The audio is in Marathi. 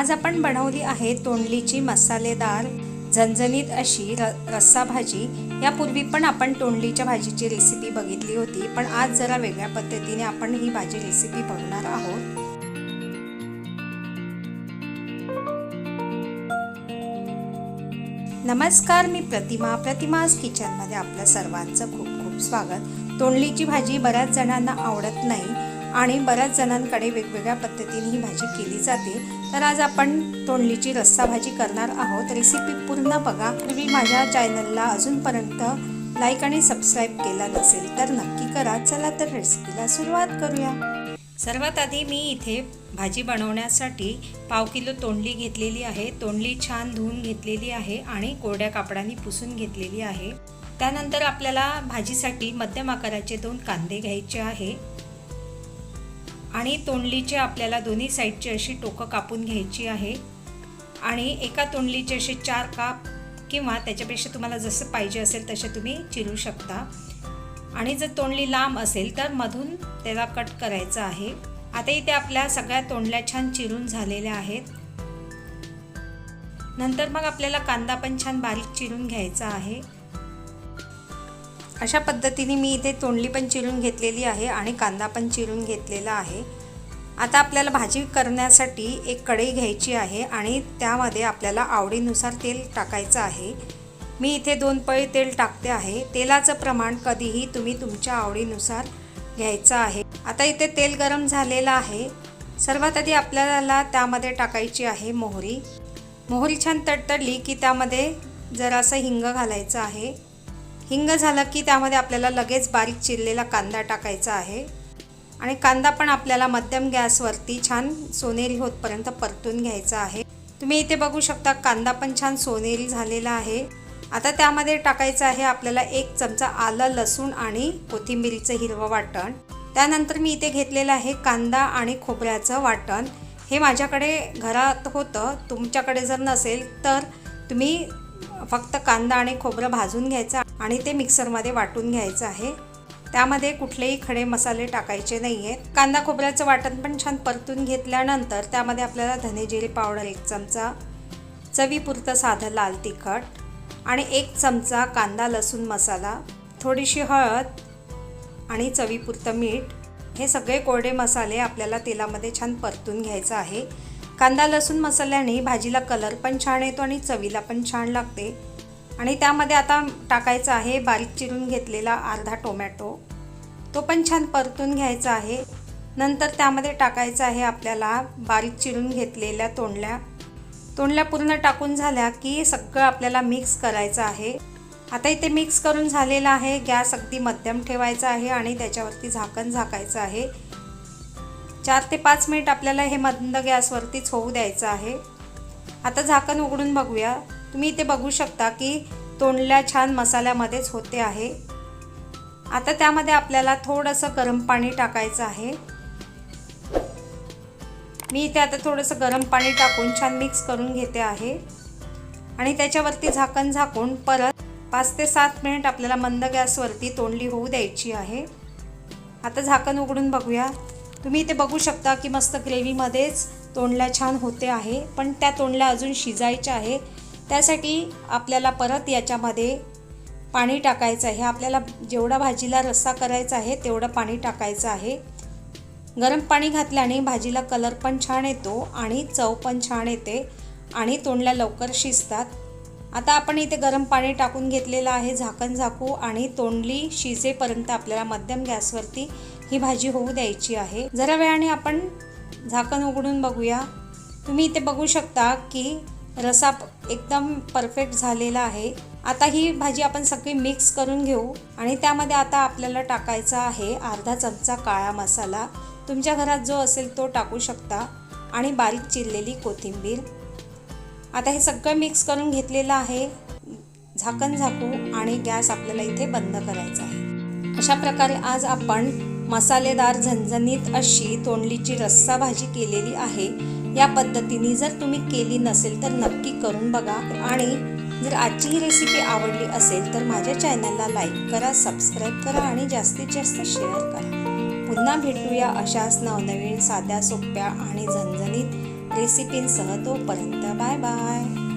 आज आपण बनवली आहे तोंडलीची मसालेदार झणझणीत अशी र रस्सा भाजी यापूर्वी पण आपण तोंडलीच्या भाजीची रेसिपी बघितली होती पण आज जरा वेगळ्या पद्धतीने आपण ही भाजी रेसिपी बघणार आहोत. नमस्कार मी प्रतिमा. प्रतिमाज किचनमध्ये आपल्या सर्वांचं खूप खूप स्वागत. तोंडलीची भाजी बऱ्याच जणांना आवडत नाही आणि बऱ्याच जणांकडे वेगवेगळ्या पद्धतीने ही भाजी केली जाते. तर आज आपण तोंडलीची रस्सा भाजी करणार आहोत. रेसिपी पूर्ण बघा. पूर्वी माझ्या चॅनलला अजूनपर्यंत लाईक आणि सबस्क्राईब केला नसेल तर नक्की करा. चला तर रेसिपीला सुरुवात करूया. सर्वात आधी मी इथे भाजी बनवण्यासाठी पाव किलो तोंडली घेतलेली आहे. तोंडली छान धुवून घेतलेली आहे आणि कोरड्या कापडाने पुसून घेतलेली आहे. त्यानंतर आपल्याला भाजीसाठी मध्यम आकाराचे दोन कांदे घ्यायचे आहे. आणि तोंडलीचे आपल्याला दोन्ही साईडची अशी टोकं कापून घ्यायची आहे. आणि एका तोंडलीचे असे चार काप किंवा त्याच्यापेक्षा तुम्हाला जसं पाहिजे असेल तसे तुम्ही चिरू शकता. आणि जर तोंडली लांब असेल तर मधून त्याला कट करायचं आहे. आता इथे आपल्या सगळ्या तोंडल्या छान चिरून झालेल्या आहेत. नंतर मग आपल्याला कांदा पण छान बारीक चिरून घ्यायचा आहे. अशा पद्धतीने मी इथे तोंडली पण चिरून घेतलेली आहे आणि कांदा पण चिरून घेतलेला आहे. आता आपल्याला भाजी करण्यासाठी एक कढई घ्यायची आहे आणि त्यामध्ये आपल्याला आवडीनुसार तेल टाकायचं आहे. मी इथे दोन पळी तेल टाकते आहे. तेलाचं प्रमाण कधीही तुम्ही तुमच्या आवडीनुसार घ्यायचं आहे. आता इथे तेल गरम झालेलं आहे. सर्वात आधी आपल्याला त्यामध्ये टाकायची आहे मोहरी. मोहरी छान तडतडली की त्यामध्ये जरासं हिंग घालायचं आहे. हिंग झालं की त्यामध्ये आपल्याला लगेच बारीक चिरलेला कांदा टाकायचा आहे. आणि कांदा पण आपल्याला मध्यम गॅसवरती छान सोनेरी होतपर्यंत परतून घ्यायचा आहे. तुम्ही इथे बघू शकता कांदा पण छान सोनेरी झालेला आहे. आता त्यामध्ये टाकायचं आहे आपल्याला एक चमचा आलं लसूण आणि कोथिंबिरीचं हिरवं वाटण. त्यानंतर मी इथे घेतलेलं आहे कांदा आणि खोबऱ्याचं वाटण. हे माझ्याकडे घरात होतं तुमच्याकडे जर नसेल तर तुम्ही फक्त कांदा आणि खोबरं भाजून घ्यायचं आणि ते मिक्सरमध्ये वाटून घ्यायचं आहे. त्यामध्ये कुठलेही खडे मसाले टाकायचे नाही आहेत कांदा खोबऱ्याचं वाटण पण छान परतून घेतल्यानंतर त्यामध्ये आपल्याला धने जिरे पावडर एक चमचा चवीपुरतं साधं लाल तिखट आणि एक चमचा कांदा लसूण मसाला थोडीशी हळद आणि चवीपुरतं मीठ. हे सगळे कोरडे मसाले आपल्याला तेलामध्ये छान परतून घ्यायचं आहे. कांदा लसूण मसाल्याने भाजीला कलर पण छान येतो आणि चवीला पण छान लागते. आणि त्यामध्ये आता टाकायचं आहे बारीक चिरून घेतलेला अर्धा टोमॅटो. तो पण छान परतून घ्यायचा आहे. नंतर त्यामध्ये टाकायचं आहे आपल्याला बारीक चिरून घेतलेल्या तोंडल्या. तोंडल्या पूर्ण टाकून झाल्या की सगळं आपल्याला मिक्स करायचं आहे. आता इथे मिक्स करून झालेलं आहे. गॅस अगदी मध्यम ठेवायचा आहे आणि त्याच्यावरती झाकण झाकायचं आहे. चार ते पाच मिनिट आपल्याला हे मंद गॅसवरतीच होऊ द्यायचं आहे. आता झाकण उघडून बघूया. तुम्ही इथे बघू शकता की तोंडल्या छान मसाल्यामध्येच होते आहे. आता त्यामध्ये आपल्याला थोडंसं गरम पाणी टाकायचं आहे. मी इथे आता थोडंसं गरम पाणी टाकून छान मिक्स करून घेते आहे. आणि त्याच्यावरती झाकण झाकून परत पाच ते सात मिनिट आपल्याला मंद गॅसवरती तोंडली होऊ द्यायची आहे. आता झाकण उघडून बघूया. तुम्ही इथे बघू शकता की मस्त ग्रेव्हीमध्येच तोंडल्या छान होते आहे. पण त्या तोंडल्या अजून शिजायच्या आहे. त्यासाठी आपल्याला परत याच्यामध्ये पाणी टाकायचं आहे. आपल्याला जेवढा भाजीला रस्सा करायचा आहे तेवढं पाणी टाकायचं आहे. गरम पाणी घातल्याने भाजीला कलर पण छान येतो आणि चव पण छान येते आणि तोंडल्या लवकर शिजतात. आता आपण इथे गरम पाणी टाकून घेतलेलं आहे झाकण झाकू आणि तोंडली शिजेपर्यंत आपल्याला मध्यम गॅसवरती ही भाजी होऊ द्यायची आहे. जरा वेळाने आपण झाकण उघडून बघूया. तुम्ही इथे बघू शकता की रसा एकदम परफेक्ट झालेला आहे. आता ही भाजी आपण सगळी मिक्स करून घेऊ. आणि त्यामध्ये आता आपल्याला टाकायचा आहे अर्धा चमचा काळा मसाला. तुमच्या घरात जो असेल तो टाकू शकता. आणि बारीक चिरलेली कोथिंबीर. आता हे सगळं मिक्स करून घेतलेलं आहे. झाकण झाकू आणि गॅस आपल्याला इथे बंद करायचा आहे. अशा प्रकारे आज आपण मसालेदार झणझणीत अशी तोंडलीची रस्सा भाजी केलेली आहे. या पद्धतीने जर तुम्ही केली नसेल तर नक्की करून बघा. आणि जर आजची ही रेसिपी आवडली असेल तर माझ्या चॅनलला लाईक करा सबस्क्राईब करा आणि जास्तीत जास्त शेअर करा. पुन्हा भेटूया अशाच नवनवीन साध्या सोप्या आणि झणझणीत रेसिपींसह तोपर्यंत बाय बाय